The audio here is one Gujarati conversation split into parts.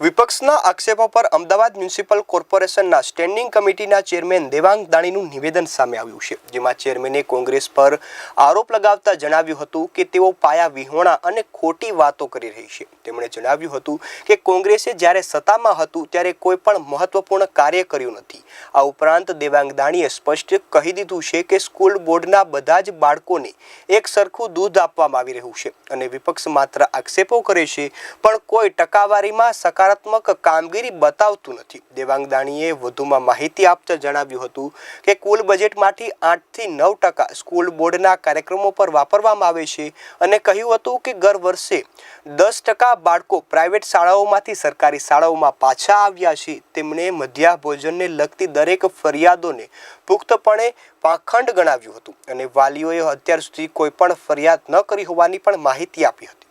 વિપક્ષના આક્ષેપો પર અમદાવાદ મ્યુનિસિપલ કોર્પોરેશનના સ્ટેન્ડિંગ કમિટીના ચેરમેન દેવાંગ દાણીનું નિવેદન સામે આવ્યું છે, જેમાં ચેરમેને કોંગ્રેસ પર આરોપ લગાવતા જણાવ્યું હતું કે તેઓ પાયા વિહોણા અને ખોટી વાતો કરી રહી છે. તેમણે જણાવ્યું હતું કે કોંગ્રેસે જ્યારે સત્તામાં હતું ત્યારે કોઈ પણ મહત્વપૂર્ણ કાર્ય કર્યું નથી. આ ઉપરાંત દેવાંગ દાણીએ સ્પષ્ટ કહી દીધું છે કે સ્કૂલ બોર્ડના બધા જ બાળકોને એક સરખું દૂધ આપવામાં આવી રહ્યું છે અને વિપક્ષ માત્ર આક્ષેપો કરે છે, પણ કોઈ ટકાવારીમાં સકારાત્મક કામગીરી બતાવતું નથી. દેવાંગ દાણીએ વધુમાં માહિતી આપતા જણાવ્યું હતું કે, કુલ બજેટમાંથી આઠથી નવ ટકા સ્કૂલ બોર્ડના કાર્યક્રમો પર વાપરવામાં આવે છે અને કહ્યું હતું કે, દર વર્ષે દસ ટકા બાળકો પ્રાઇવેટ શાળાઓમાંથી સરકારી શાળાઓમાં પાછા આવ્યા છે. તેમણે મધ્યાહ ભોજનને લગતી દરેક ફરિયાદોને પુખ્તપણે પાખંડ ગણાવ્યું હતું અને વાલીઓએ અત્યાર સુધી કોઈ પણ ફરિયાદ ન કરી હોવાની પણ માહિતી આપી હતી.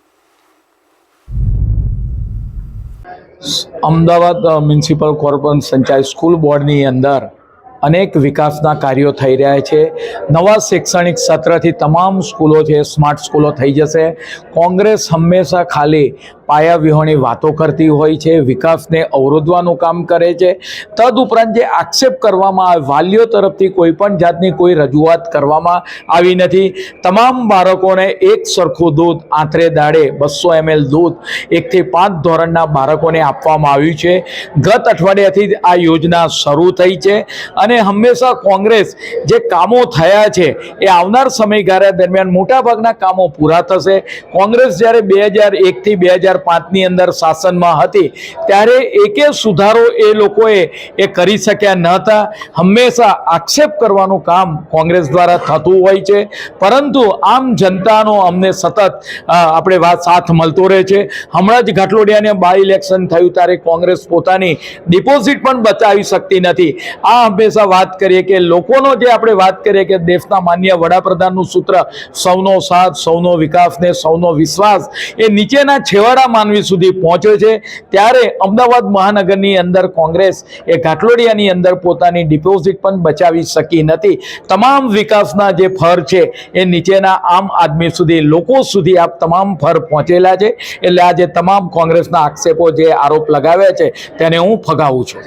અમદાવાદ મ્યુનિસિપલ કોર્પોરેશન સંચાલિત સ્કૂલ બોર્ડની અંદર અનેક વિકાસના કાર્યો થઈ રહ્યા છે. નવા શૈક્ષણિક સત્રથી તમામ સ્કૂલો છે, સ્માર્ટ સ્કૂલો થઈ જશે. કોંગ્રેસ હંમેશા ખાલી પાયા વિહોણી વાતો કરતી હોય છે, વિકાસને અવરોધવાનું કામ કરે છે. તદુપરાંત જે આક્ષેપ કરવામાં આવે, વાલીઓ તરફથી કોઈ પણ જાતની કોઈ રજૂઆત કરવામાં આવી નથી. તમામ બાળકોને એક સરખું દૂધ, આંતરે દાડે બસો એમએલ દૂધ, એકથી પાંચ ધોરણના બાળકોને આપવામાં આવ્યું છે. ગત અઠવાડિયાથી આ યોજના શરૂ થઈ છે અને હંમેશા કોંગ્રેસ જે કામો થયા છે એ આવનાર સમયગાળા દરમિયાન મોટાભાગના કામો પૂરા થશે. કોંગ્રેસ જ્યારે બે હજાર એકથી બે હજાર પાંચની અંદર શાસનમાં હતી. ત્યારે એકે સુધારો એ લોકોએ એ કરી શક્યા ન હતા. હંમેશા આક્ષેપ કરવાનું કામ કોંગ્રેસ દ્વારા થતું હોય છે. પરંતુ આમ જનતાનો અમને સતત આપણે વાત સાથ મળતો રહે છે. હમણાં જ ઘાટલોડિયાને બાય ઇલેક્શન થયું ત્યારે કોંગ્રેસ પોતાની ડિપોઝિટ પણ બચાવી શકતી નથી. આ હંમેશા વાત કરીએ કે લોકોનો જે આપણે વાત કરીએ કે દેશના માન્ય વડાપ્રધાનનું સૂત્ર, સૌનો સાથ, સૌનો વિકાસ ને સૌનો વિશ્વાસ, એ નીચેના છેવાડા માનવી સુધી પહોંચ્યો છે. ત્યારે અમદાવાદ મહાનગરની અંદર કોંગ્રેસ એ ઘાટલોડિયાની અંદર પોતાની ડિપોઝિટ પણ બચાવી શકી નથી. તમામ વિકાસના જે ફર છે, એ નીચેના આમ આદમી સુધી, લોકો સુધી આ તમામ ફર પહોંચેલા છે. એટલે આજે તમામ કોંગ્રેસના આક્ષેપો, જે આરોપ લગાવ્યા છે, તેને હું ફગાવું છું.